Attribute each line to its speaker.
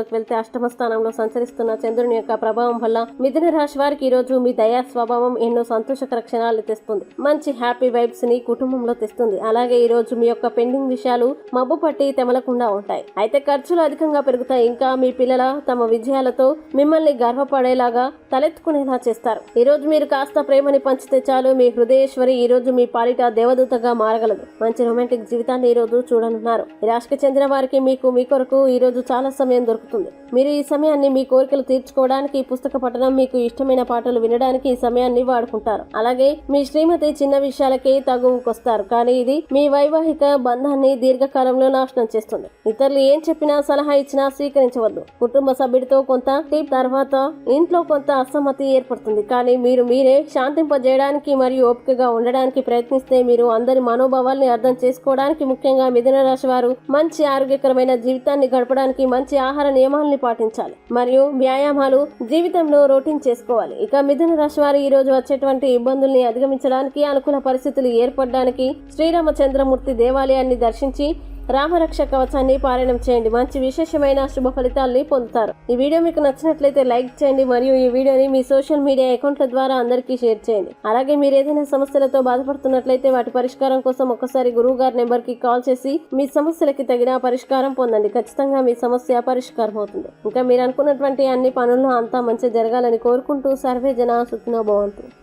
Speaker 1: వివరాల్లోకి వెళ్తే అష్టమ స్థానంలో సంచరిస్తున్న చంద్రుని యొక్క ప్రభావం వల్ల మిథున రాశి వారికి ఈ రోజు మీ దయా స్వభావం ఎన్నో సంతోషకర క్షణాలు తెస్తుంది. మంచి హ్యాపీ వైబ్స్ని కుటుంబంలో తెస్తుంది. అలాగే ఈ రోజు మీ యొక్క పెండింగ్ విషయాలు మబ్బు పట్టి తెమలకుండా ఉంటాయి. అయితే ఖర్చులు అధికంగా పెరుగుతాయి. ఇంకా మీ పిల్లల తమ విజయాలతో మిమ్మల్ని గర్వపడేలాగా తలెత్తుకునేలా చేస్తారు. ఈ రోజు మీరు కాస్త ప్రేమని పంచితే చాలు. మీ హృదయేశ్వరి ఈ రోజు మీ పాలిట దేవదూతగా మారగలదు. మంచి రొమాంటిక్ జీవితాన్ని ఈ రోజు చూడనున్నారు. ఈ రాశికి చెందిన వారికి మీకు మీ కొరకు ఈ రోజు చాలా సమయం దొరుకుతుంది. మీరు ఈ సమయాన్ని మీ కోరికలు తీర్చుకోవడానికి పుస్తక పఠనం మీకు ఇష్టమైన పాటలు వినడానికి ఈ సమయాన్ని వాడుకుంటారు. అలాగే మీ శ్రీమతి చిన్న విషయాలకే తగువకొస్తారు. కానీ ఇది మీ వైవాహిక బంధాన్ని దీర్ఘకాలంలో నాశనం చేస్తుంది. ఇతరులు ఏం చెప్పినా సలహా ఇచ్చినా స్వీకరించవద్దు. కుటుంబ సభ్యుడితో కొంత టీప్ తర్వాత ఇంట్లో కొంత అసమ్మతి ఏర్పడుతుంది. కానీ మీరు మీరే శాంతింపజేయడానికి మరియు ఓపికగా ఉండడానికి ప్రయత్నిస్తే మీరు అందరి మనోభావాల్ని అర్థం చేసుకోవడానికి ముఖ్యంగా మిథున రాశి వారు మంచి ఆరోగ్యకరమైన జీవితాన్ని గడపడానికి మంచి ఆహార నియమాలని పాటించాలి. మరియు వ్యాయామాలు జీవితంలో రొటీన్ చేసుకోవాలి. ఇక మిథున రాశి వారు ఈ రోజు వచ్చేటువంటి ఇబ్బందుల్ని అధిగమించడానికి అనుకూల పరిస్థితులు ఏర్పడడానికి శ్రీరామచంద్రమూర్తి దేవాలయాన్ని దర్శించి రామరక్ష కవచాన్ని పారాయణం చేయండి. మంచి విశేషమైన శుభ ఫలితాల్ని పొందుతారు. ఈ వీడియో మీకు నచ్చినట్లయితే లైక్ చేయండి మరియు ఈ వీడియోని మీ సోషల్ మీడియా అకౌంట్ల ద్వారా అందరికీ షేర్ చేయండి. అలాగే మీరు ఏదైనా సమస్యలతో బాధపడుతున్నట్లయితే వాటి పరిష్కారం కోసం ఒక్కసారి గురువు గారి నెంబర్కి కాల్ చేసి మీ సమస్యలకి తగిన పరిష్కారం పొందండి. ఖచ్చితంగా మీ సమస్య పరిష్కారం అవుతుంది. ఇంకా మీరు అనుకున్నటువంటి అన్ని పనుల్లో అంతా మంచి జరగాలని కోరుకుంటూ సర్వే జన సుఖినో భవంతు.